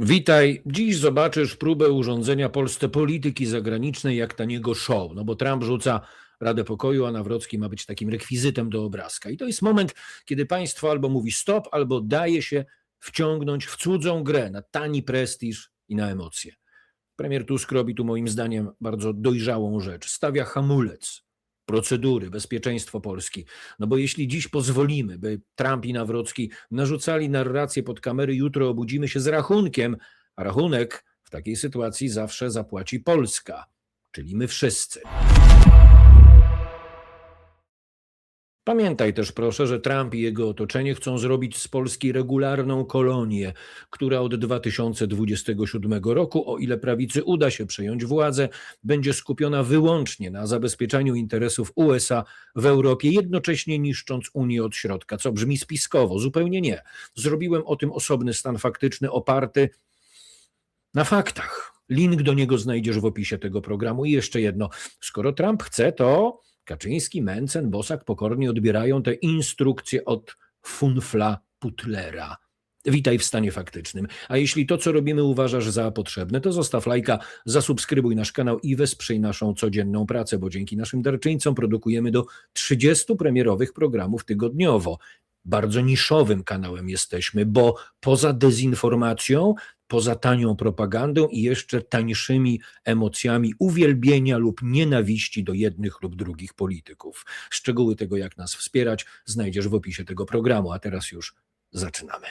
Witaj. Dziś zobaczysz próbę urządzenia Polsce polityki zagranicznej jak taniego show. No bo Trump rzuca Radę Pokoju, a Nawrocki ma być takim rekwizytem do obrazka. I to jest moment, kiedy państwo albo mówi stop, albo daje się wciągnąć w cudzą grę na tani prestiż i na emocje. Premier Tusk robi tu moim zdaniem bardzo dojrzałą rzecz. Stawia hamulec, procedury, bezpieczeństwo Polski. No bo jeśli dziś pozwolimy, by Trump i Nawrocki narzucali narrację pod kamery, jutro obudzimy się z rachunkiem, a rachunek w takiej sytuacji zawsze zapłaci Polska, czyli my wszyscy. Pamiętaj też proszę, że Trump i jego otoczenie chcą zrobić z Polski regularną kolonię, która od 2027 roku, o ile prawicy uda się przejąć władzę, będzie skupiona wyłącznie na zabezpieczaniu interesów USA w Europie, jednocześnie niszcząc Unię od środka, co brzmi spiskowo, zupełnie nie. Zrobiłem o tym osobny stan faktyczny oparty na faktach. Link do niego znajdziesz w opisie tego programu. I jeszcze jedno, skoro Trump chce, to Kaczyński, Mencen, Bosak pokornie odbierają te instrukcje od funfla Putlera. Witaj w stanie faktycznym. A jeśli to, co robimy, uważasz za potrzebne, to zostaw lajka, zasubskrybuj nasz kanał i wesprzyj naszą codzienną pracę, bo dzięki naszym darczyńcom produkujemy do 30 premierowych programów tygodniowo. Bardzo niszowym kanałem jesteśmy, bo poza dezinformacją, poza tanią propagandą i jeszcze tańszymi emocjami uwielbienia lub nienawiści do jednych lub drugich polityków. Szczegóły tego, jak nas wspierać, znajdziesz w opisie tego programu. A teraz już zaczynamy.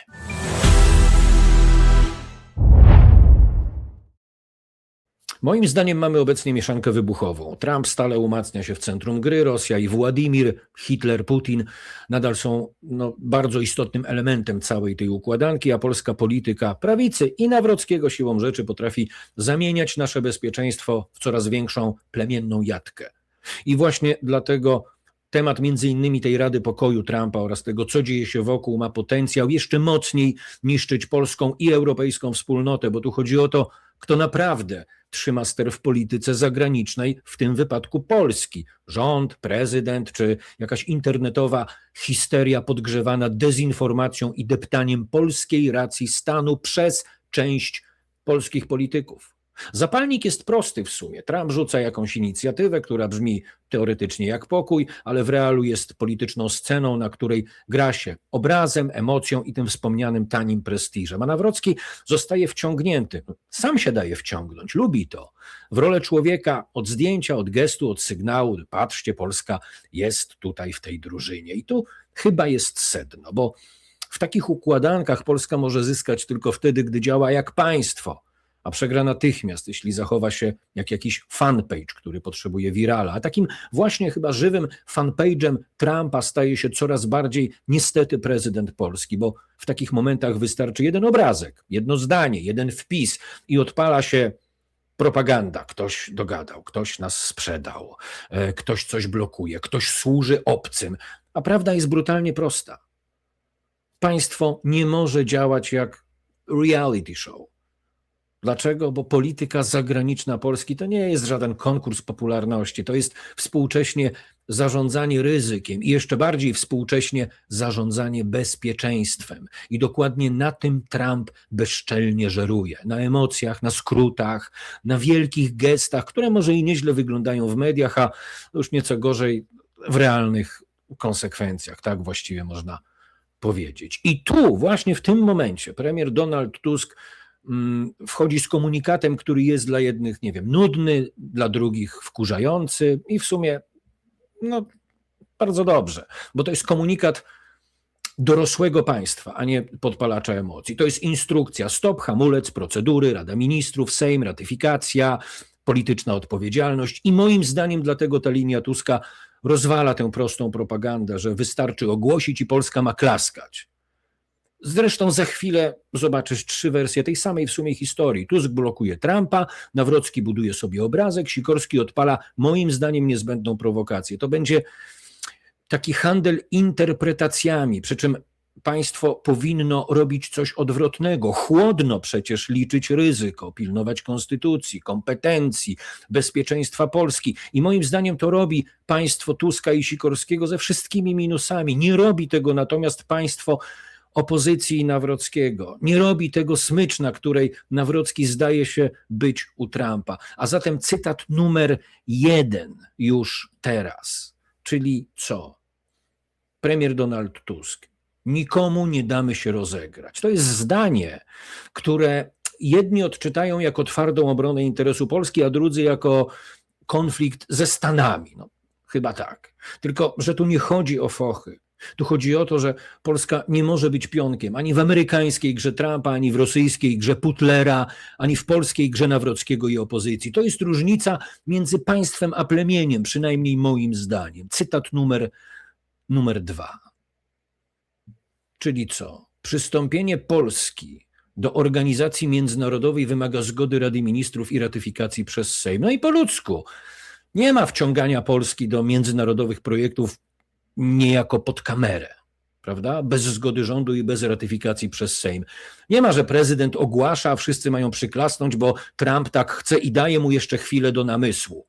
Moim zdaniem mamy obecnie mieszankę wybuchową. Trump stale umacnia się w centrum gry, Rosja i Władimir, Hitler, Putin nadal są no, bardzo istotnym elementem całej tej układanki, a polska polityka prawicy i Nawrockiego siłą rzeczy potrafi zamieniać nasze bezpieczeństwo w coraz większą plemienną jatkę. I właśnie dlatego temat między innymi tej Rady Pokoju Trumpa oraz tego, co dzieje się wokół, ma potencjał jeszcze mocniej niszczyć polską i europejską wspólnotę, bo tu chodzi o to, kto naprawdę trzyma ster w polityce zagranicznej, w tym wypadku Polski. Rząd, prezydent czy jakaś internetowa histeria podgrzewana dezinformacją i deptaniem polskiej racji stanu przez część polskich polityków. Zapalnik jest prosty w sumie. Trump rzuca jakąś inicjatywę, która brzmi teoretycznie jak pokój, ale w realu jest polityczną sceną, na której gra się obrazem, emocją i tym wspomnianym tanim prestiżem. A Nawrocki zostaje wciągnięty. Sam się daje wciągnąć, lubi to. W rolę człowieka od zdjęcia, od gestu, od sygnału. Patrzcie, Polska jest tutaj w tej drużynie. I tu chyba jest sedno, bo w takich układankach Polska może zyskać tylko wtedy, gdy działa jak państwo a przegra natychmiast, jeśli zachowa się jak jakiś fanpage, który potrzebuje wirala. A takim właśnie chyba żywym fanpage'em Trumpa staje się coraz bardziej niestety prezydent Polski, bo w takich momentach wystarczy jeden obrazek, jedno zdanie, jeden wpis i odpala się propaganda. Ktoś dogadał, ktoś nas sprzedał, e, ktoś coś blokuje, ktoś służy obcym. A prawda jest brutalnie prosta. Państwo nie może działać jak reality show. Dlaczego? Bo polityka zagraniczna Polski to nie jest żaden konkurs popularności, to jest współcześnie zarządzanie ryzykiem i jeszcze bardziej współcześnie zarządzanie bezpieczeństwem. I dokładnie na tym Trump bezczelnie żeruje. Na emocjach, na skrótach, na wielkich gestach, które może i nieźle wyglądają w mediach, a już nieco gorzej w realnych konsekwencjach, tak właściwie można powiedzieć. I tu, właśnie w tym momencie, premier Donald Tusk wchodzi z komunikatem, który jest dla jednych, nie wiem, nudny, dla drugich wkurzający i w sumie no, bardzo dobrze, bo to jest komunikat dorosłego państwa, a nie podpalacza emocji. To jest instrukcja, stop, hamulec, procedury, Rada Ministrów, Sejm, ratyfikacja, polityczna odpowiedzialność i moim zdaniem dlatego ta linia Tuska rozwala tę prostą propagandę, że wystarczy ogłosić i Polska ma klaskać. Zresztą za chwilę zobaczysz trzy wersje tej samej w sumie historii. Tusk blokuje Trumpa, Nawrocki buduje sobie obrazek, Sikorski odpala moim zdaniem niezbędną prowokację. To będzie taki handel interpretacjami, przy czym państwo powinno robić coś odwrotnego. Chłodno przecież liczyć ryzyko, pilnować konstytucji, kompetencji, bezpieczeństwa Polski. I moim zdaniem to robi państwo Tuska i Sikorskiego ze wszystkimi minusami. Nie robi tego natomiast państwo opozycji Nawrockiego. Nie robi tego smycz, na której Nawrocki zdaje się być u Trumpa. A zatem cytat numer jeden już teraz. Czyli co? Premier Donald Tusk. Nikomu nie damy się rozegrać. To jest zdanie, które jedni odczytają jako twardą obronę interesu Polski, a drudzy jako konflikt ze Stanami. No, chyba tak. Tylko, że tu nie chodzi o fochy. Tu chodzi o to, że Polska nie może być pionkiem ani w amerykańskiej grze Trumpa, ani w rosyjskiej grze Putlera, ani w polskiej grze Nawrockiego i opozycji. To jest różnica między państwem a plemieniem, przynajmniej moim zdaniem. Cytat numer, numer dwa. Czyli co? Przystąpienie Polski do organizacji międzynarodowej wymaga zgody Rady Ministrów i ratyfikacji przez Sejm. No i po ludzku. Nie ma wciągania Polski do międzynarodowych projektów niejako pod kamerę, prawda? Bez zgody rządu i bez ratyfikacji przez Sejm. Nie ma, że prezydent ogłasza, a wszyscy mają przyklasnąć, bo Trump tak chce i daje mu jeszcze chwilę do namysłu.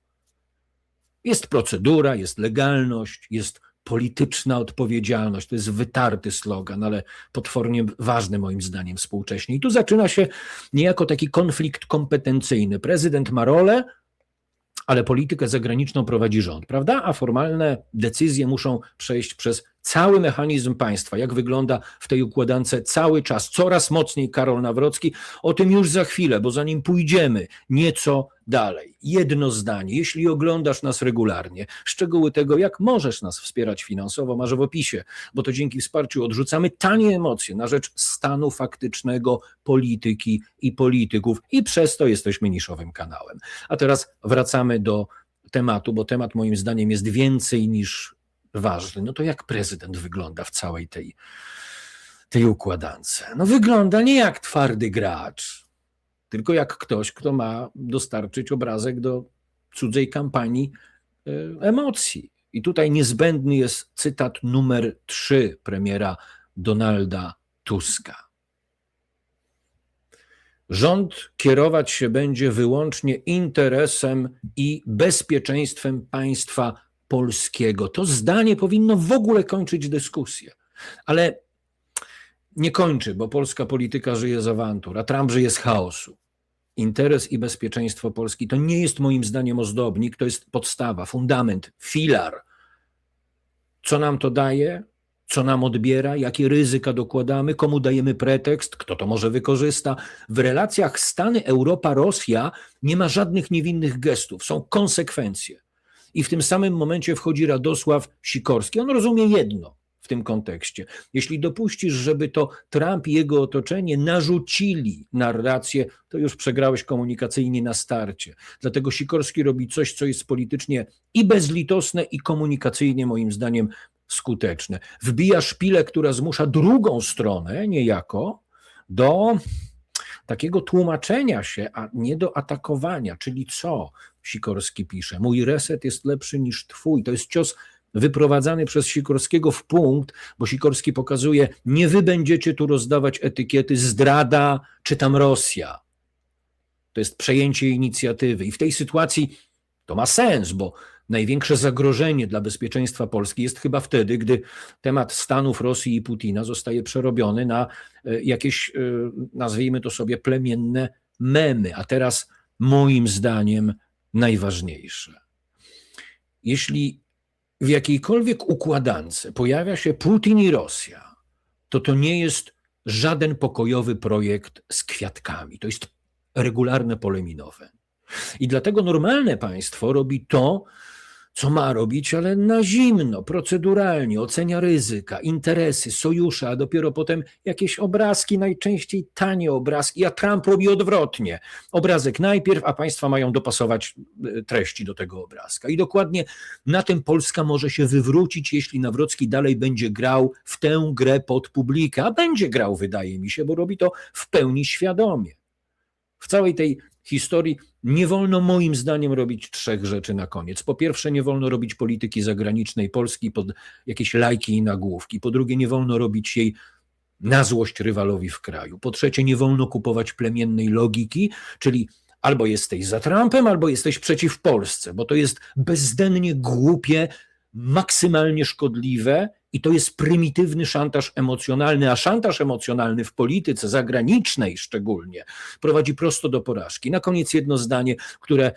Jest procedura, jest legalność, jest polityczna odpowiedzialność. To jest wytarty slogan, ale potwornie ważny moim zdaniem współcześnie. I tu zaczyna się niejako taki konflikt kompetencyjny. Prezydent ma rolę, ale politykę zagraniczną prowadzi rząd, prawda? A formalne decyzje muszą przejść przez cały mechanizm państwa. Jak wygląda w tej układance cały czas, coraz mocniej Karol Nawrocki. O tym już za chwilę, bo zanim pójdziemy nieco dalej. Jedno zdanie. Jeśli oglądasz nas regularnie, szczegóły tego, jak możesz nas wspierać finansowo, masz w opisie, bo to dzięki wsparciu odrzucamy tanie emocje na rzecz stanu faktycznego polityki i polityków i przez to jesteśmy niszowym kanałem. A teraz wracamy do tematu, bo temat moim zdaniem jest więcej niż ważny. No to jak prezydent wygląda w całej tej, tej układance? No wygląda nie jak twardy gracz, tylko jak ktoś, kto ma dostarczyć obrazek do cudzej kampanii e, emocji. I tutaj niezbędny jest cytat numer trzy premiera Donalda Tuska. Rząd kierować się będzie wyłącznie interesem i bezpieczeństwem państwa polskiego. To zdanie powinno w ogóle kończyć dyskusję. Ale nie kończy, bo polska polityka żyje z awantur, a Trump żyje z chaosu. Interes i bezpieczeństwo Polski to nie jest moim zdaniem ozdobnik, to jest podstawa, fundament, filar. Co nam to daje? Co nam odbiera? Jakie ryzyka dokładamy? Komu dajemy pretekst? Kto to może wykorzysta? W relacjach Stany, Europa, Rosja nie ma żadnych niewinnych gestów, są konsekwencje. I w tym samym momencie wchodzi Radosław Sikorski. On rozumie jedno w tym kontekście. Jeśli dopuścisz, żeby to Trump i jego otoczenie narzucili narrację, to już przegrałeś komunikacyjnie na starcie. Dlatego Sikorski robi coś, co jest politycznie i bezlitosne, i komunikacyjnie moim zdaniem skuteczne. Wbija szpilę, która zmusza drugą stronę niejako do takiego tłumaczenia się, a nie do atakowania. Czyli co? Sikorski pisze. Mój reset jest lepszy niż twój. To jest cios wyprowadzany przez Sikorskiego w punkt, bo Sikorski pokazuje, nie wy będziecie tu rozdawać etykiety zdrada czy tam Rosja. To jest przejęcie inicjatywy. I w tej sytuacji to ma sens, bo największe zagrożenie dla bezpieczeństwa Polski jest chyba wtedy, gdy temat Stanów, Rosji i Putina zostaje przerobiony na e, jakieś, e, nazwijmy to sobie, plemienne memy. A teraz, moim zdaniem, najważniejsze. Jeśli w jakiejkolwiek układance pojawia się Putin i Rosja, to to nie jest żaden pokojowy projekt z kwiatkami. To jest regularne pole minowe. I dlatego normalne państwo robi to, co ma robić, ale na zimno, proceduralnie, ocenia ryzyka, interesy, sojusze, a dopiero potem jakieś obrazki, najczęściej tanie obrazki, a Trump robi odwrotnie. Obrazek najpierw, a państwa mają dopasować e, treści do tego obrazka. I dokładnie na tym Polska może się wywrócić, jeśli Nawrocki dalej będzie grał w tę grę pod publikę, a będzie grał, wydaje mi się, bo robi to w pełni świadomie. W całej tej historii nie wolno moim zdaniem robić trzech rzeczy na koniec. Po pierwsze, nie wolno robić polityki zagranicznej Polski pod jakieś lajki i nagłówki. Po drugie, nie wolno robić jej na złość rywalowi w kraju. Po trzecie, nie wolno kupować plemiennej logiki, czyli albo jesteś za Trumpem, albo jesteś przeciw Polsce, bo to jest bezdennie głupie, maksymalnie szkodliwe I to jest prymitywny szantaż emocjonalny, a szantaż emocjonalny w polityce zagranicznej szczególnie prowadzi prosto do porażki. Na koniec jedno zdanie, które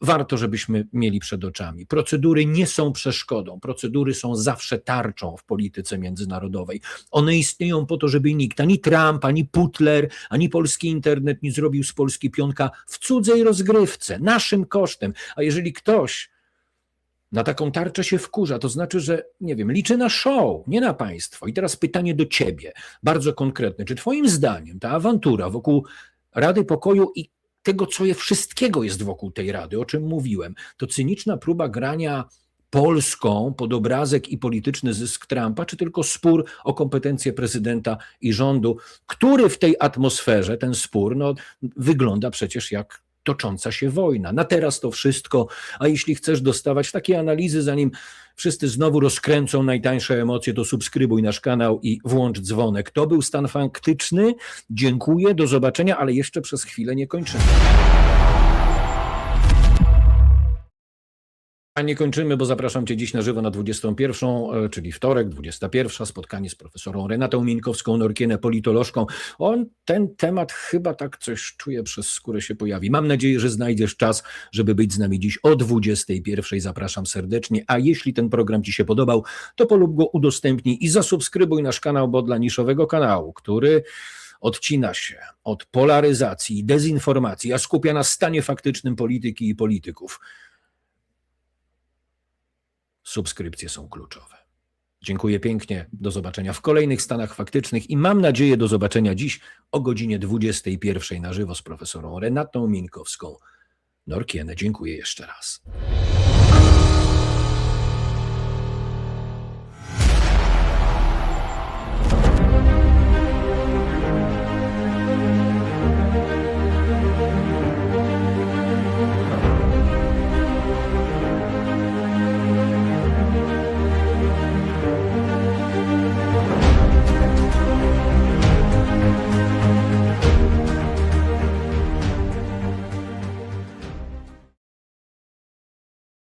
warto, żebyśmy mieli przed oczami. Procedury nie są przeszkodą. Procedury są zawsze tarczą w polityce międzynarodowej. One istnieją po to, żeby nikt, ani Trump, ani Putler, ani polski internet nie zrobił z Polski pionka w cudzej rozgrywce, naszym kosztem. A jeżeli ktoś na taką tarczę się wkurza, to znaczy, że nie wiem, liczy na show, nie na państwo. I teraz pytanie do ciebie, bardzo konkretne. Czy twoim zdaniem ta awantura wokół Rady Pokoju i tego, co je wszystkiego jest wokół tej Rady, o czym mówiłem, to cyniczna próba grania Polską pod obrazek i polityczny zysk Trumpa, czy tylko spór o kompetencje prezydenta i rządu, który w tej atmosferze, ten spór, no, wygląda przecież jak tocząca się wojna. Na teraz to wszystko, a jeśli chcesz dostawać takie analizy, zanim wszyscy znowu rozkręcą najtańsze emocje, to subskrybuj nasz kanał i włącz dzwonek. To był stan faktyczny. Dziękuję, do zobaczenia, ale jeszcze przez chwilę nie kończymy. A nie kończymy, bo zapraszam Cię dziś na żywo na 21, e, czyli wtorek, 21, spotkanie z profesorą Renatą Minkowską, Norkienę, politolożką. On, ten temat chyba tak coś czuje przez skórę się pojawi. Mam nadzieję, że znajdziesz czas, żeby być z nami dziś o 21. Zapraszam serdecznie. A jeśli ten program Ci się podobał, to polub go, udostępnij i zasubskrybuj nasz kanał, bo dla niszowego kanału, który odcina się od polaryzacji dezinformacji, a skupia na stanie faktycznym polityki i polityków subskrypcje są kluczowe. Dziękuję pięknie. Do zobaczenia w kolejnych stanach faktycznych i mam nadzieję do zobaczenia dziś o godzinie 21 na żywo z profesorą Renatą Minkowską. Norkienę, dziękuję jeszcze raz.